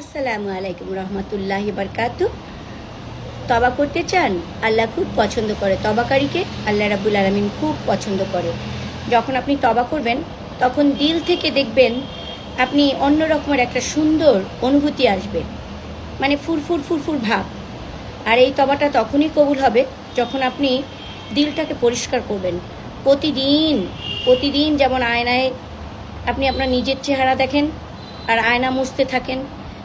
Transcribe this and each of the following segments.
আসসালামু আলাইকুম রহমতুল্লাহ বারকাতু। তবা করতে চান? আল্লাহ খুব পছন্দ করে। তবাকারীকে আল্লাহ রাবুল আলমিন খুব পছন্দ করে। যখন আপনি তবা করবেন, তখন দিল থেকে দেখবেন আপনি অন্য রকমের একটা সুন্দর অনুভূতি আসবে। মানে ফুরফুর ফুরফুর ভাব। আর এই তবাটা তখনই কবুল হবে যখন আপনি দিলটাকে পরিষ্কার করবেন। প্রতিদিন প্রতিদিন যেমন আয়নায় আপনি আপনার নিজের চেহারা দেখেন আর আয়না মুছতে থাকেন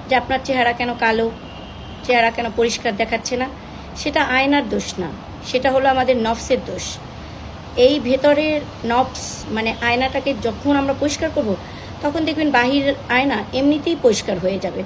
যে আপনার চেহারা কেন কালো, চেহারা কেন পরিষ্কার দেখাচ্ছে না, সেটা আয়নার দোষ না, সেটা হলো আমাদের নফসের দোষ। এই ভেতরের নফস মানে আয়নাটাকে যখন আমরা পরিষ্কার করব, তখন দেখবেন বাহির আয়না এমনিতেই পরিষ্কার হয়ে যাবে।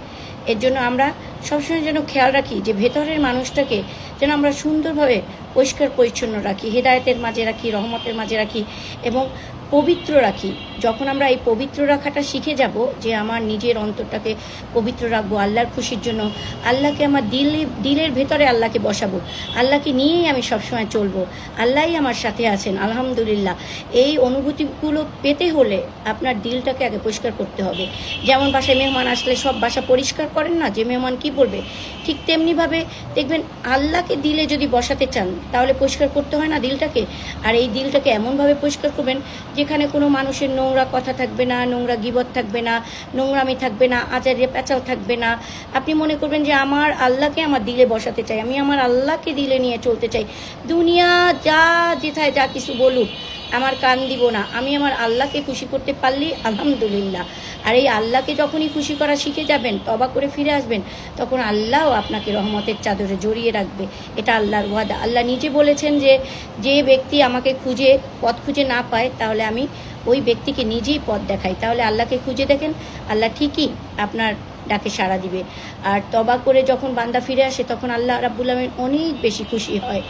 এর জন্য আমরা সবসময় যেন খেয়াল রাখি যে ভেতরের মানুষটাকে যেন আমরা সুন্দরভাবে পরিষ্কার পরিচ্ছন্ন রাখি, হেদায়তের মাঝে রাখি, রহমতের মাঝে রাখি এবং পবিত্র রাখি। যখন আমরা এই পবিত্র রাখাটা শিখে যাব, যে আমার নিজের অন্তরটাকে পবিত্র রাখব, আল্লাহর খুশির জন্য, আল্লাহকে আমার দিলে, দিলের ভেতরে আল্লাহকে বসাবো, আল্লাহকে নিয়েই আমি সবসময় চলবো, আল্লাহই আমার সাথে আছেন, আলহামদুলিল্লাহ। এই অনুভূতিগুলো পেতে হলে আপনার দিলটাকে আগে পরিষ্কার করতে হবে। যেমন বাসায় মেহমান আসলে সব বাসা পরিষ্কার করেন না, যে মেহমান কি বলবে? ঠিক তেমনিভাবে দেখবেন আল্লাহকে দিলে যদি বসাতে চান, তাহলে পরিষ্কার করতে হয় না দিলটাকে? আর এই দিলটাকে এমনভাবে পরিষ্কার করবেন যেখানে কোনো মানুষের নোংরা কথা থাকবে না, নোংরা গিবত থাকবে না, নোংরামি থাকবে না আচারে প্যাচাল থাকবে না। আপনি মনে করবেন যে আমার আল্লাহকে আমার দিলে বসাতে চাই, আমি আমার আল্লাহকে দিলে নিয়ে চলতে চাই। দুনিয়া যা যেথায় যা কিছু বলুক, আমার কান দিব না। আমি আমার আল্লাহকে খুশি করতে পারলি আলহামদুলিল্লাহ। আর এই আল্লাহকে যখনই খুশি করা শিখে যাবেন, তবা করে ফিরে আসবেন, তখন আল্লাহও আপনাকে রহমতের চাদরে জড়িয়ে রাখবে। এটা আল্লাহর ওয়াদা। আল্লাহ নিজে বলেছেন যে যে ব্যক্তি আমাকে খুঁজে, পথ খুঁজে না পায়, তাহলে আমি ওই ব্যক্তিকে নিজেই পথ দেখাই। তাহলে আল্লাহকে খুঁজে দেখেন, আল্লাহ ঠিকই আপনার ডাকে সাড়া দিবে। আর তবা করে যখন বান্দা ফিরে আসে, তখন আল্লাহ রাব্বুল আলমিন অনেক বেশি খুশি হয়।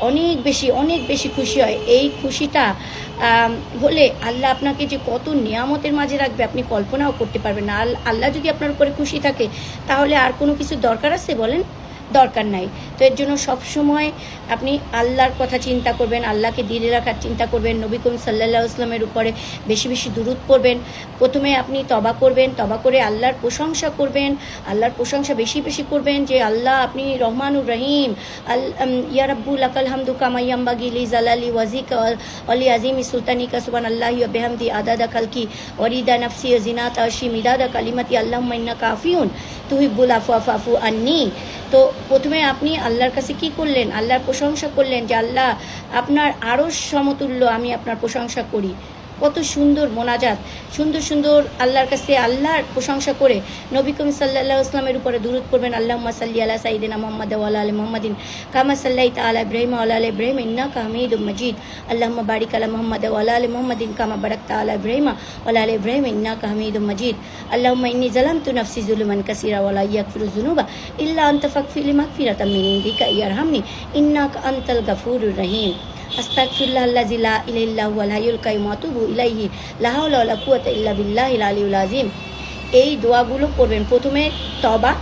অনেক বেশি অনেক বেশি খুশি হয়। এই খুশিটা হলে আল্লাহ আপনাকে যে কত নিয়ামতের মাঝে রাখবে, আপনি কল্পনাও করতে পারবেন না। আল- আল্লাহ যদি আপনার উপরে খুশি থাকে, তাহলে আর কোনো কিছু দরকার আছে বলেন? দরকার নাই। তো এর জন্য সবসময় আপনি আল্লাহর কথা চিন্তা করবেন আল্লাহকে দিলে রাখার চিন্তা করবেন নবী করিম সাল্লাহ ইসলামের উপরে বেশি বেশি দূরত পড়বেন। প্রথমে আপনি তবা করবেন তবা করে আল্লাহর প্রশংসা করবেন আল্লাহর প্রশংসা বেশি বেশি করবেন যে আল্লাহ আপনি রহমানুর রহিম আল উম, ইয়া রাব্বুল আকাল হামদু কামাইয়াম্বা গিলি জালালি ওয়াজিক অলি আজিম সুলতানি কাসবান আল্লাহ বেহামদি আদাদা কালকি ওরিদা নফসি জিনাত আশি মিদাদা কালিমাতি আল্লাহ মাইন্না কাফিউন তুহিবুল আফু আফু আন্নি। তো প্রথমে আপনি আল্লাহর কাছে কি করলেন? আল্লাহর প্রশংসা করলেন যে, আল্লাহ, আপনার আরও সমতুল্য আমি আপনার প্রশংসা করি। কত সুন্দর মোনাজাত, সুন্দর সুন্দর আল্লাহর কাছে আল্লাহর প্রশংসা করে নবী করিম সাল্লাহ ইসলামের উপরে দূরত করবেন আল্লাহ সাল্লি আল্লাহ সাইদিনা মোহাম্মদ ওয়ালা আলী মোহাম্মদিন কামা সাল্লাই তালা ইব্রাহিম আল্লাহ আল ইব্রাহিম ইন্না কামিদ মজিদ আল্লাহ বারিক আলা মোহাম্মদ ওয়ালা আলী মোহাম্মদিন কামা বারাক তালা ইব্রাহিম ওয়ালা আল ইব্রাহিম ইন্না কামিদ মজিদ আল্লাহ ইন্নি জালাম তু নফসি জুলুমান কাসিরা ওয়ালা ইয়াকফিরু জুনুবা ইল্লা আনতা ফাকফিলি মাগফিরাতাম মিন ইনদিকা ইয়ারহামনি ইন্নাকা আনতাল গাফুরুর রহিম আস্তাগফিরুল্লাহ আল্লাযী লা ইলাহা ইল্লা হুয়াল হাইয়ুল কাইয়ুম ওয়া আতুবু ইলাইহি লা হাওলা ওয়ালা কুওয়াতা ইল্লা বিল্লাহিল আলিয়্যিল আযীম এই দোয়াগুলো করবেন প্রথমে তবা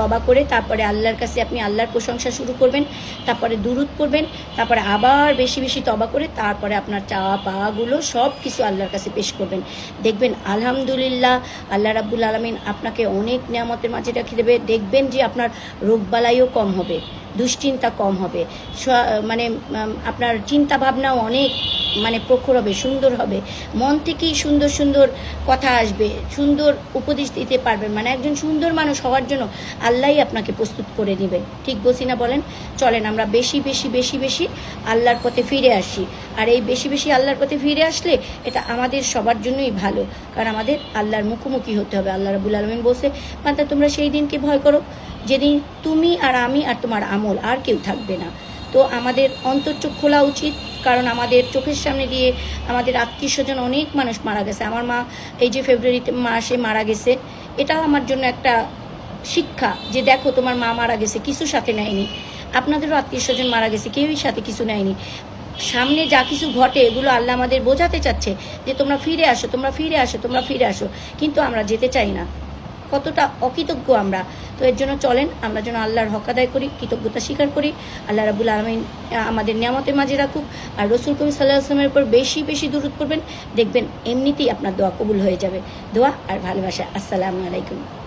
তবা করে তারপরে আল্লাহর কাছে আপনি আল্লাহর প্রশংসা শুরু করবেন, তারপরে দুরুদ করবেন তারপরে আবার বেশি বেশি তবা করে তারপরে আপনার চাওয়া পাওয়াগুলো সব কিছু আল্লাহর কাছে পেশ করবেন। দেখবেন আলহামদুলিল্লাহ, আল্লাহ রাব্বুল আলমিন আপনাকে অনেক নিয়ামতের মাঝে রেখে দেবে। দেখবেন যে আপনার রোগবালাইও কম হবে, দুশ্চিন্তা কম হবে মানে আপনার চিন্তা ভাবনাও অনেক মানে প্রখর হবে, সুন্দর হবে। মন থেকেই সুন্দর সুন্দর কথা আসবে, সুন্দর উপদেশ দিতে পারবেন। মানে একজন সুন্দর মানুষ হওয়ার জন্য আল্লাহই আপনাকে প্রস্তুত করে নেবে। ঠিক বসি না বলেন? চলেন, আমরা বেশি বেশি বেশি বেশি আল্লাহর পথে ফিরে আসি। আর এই বেশি বেশি আল্লাহর পথে ফিরে আসলে এটা আমাদের সবার জন্যই ভালো। কারণ আমাদের আল্লাহর মুখোমুখি হতে হবে। আল্লাহ রাবুল আলমিন বসে মাতা তোমরা সেই দিনকে ভয় করো যেদিন তুমি আর আমি আর তোমার আমল আর কেউ থাকবে না। তো আমাদের অন্তর্চোখ খোলা উচিত, কারণ আমাদের চোখের সামনে দিয়ে আমাদের আত্মীয় স্বজন অনেক মানুষ মারা গেছে। আমার মা এই যে ফেব্রুয়ারিতে মাসে মারা গেছে, এটাও আমার জন্য একটা শিক্ষা যে দেখো তোমার মা মারা গেছে, কিছু সাথে নেয়নি। আপনাদেরও আত্মীয় স্বজন মারা গেছে, কেউই সাথে কিছু নেয়নি। সামনে যা কিছু ঘটে, এগুলো আল্লাহ আমাদের বোঝাতে চাচ্ছে যে তোমরা ফিরে আসো, তোমরা ফিরে আসো, তোমরা ফিরে আসো। কিন্তু আমরা যেতে চাই না। কতটা অকৃতজ্ঞ আমরা। তো এর জন্য চলেন, আমরা যেন আল্লাহর হক আদায় করি, কৃতজ্ঞতা স্বীকার করি। আল্লাহ রাবুল আলমিন আমাদের নিয়ামতের মাঝে রাখুক। আর রসুল কবি সাল্লাহ আসলামের উপর বেশি বেশি দূরত করবেন দেখবেন এমনিতেই আপনার দোয়া কবুল হয়ে যাবে। দোয়া আর ভালোবাসা। আসসালামু আলাইকুম।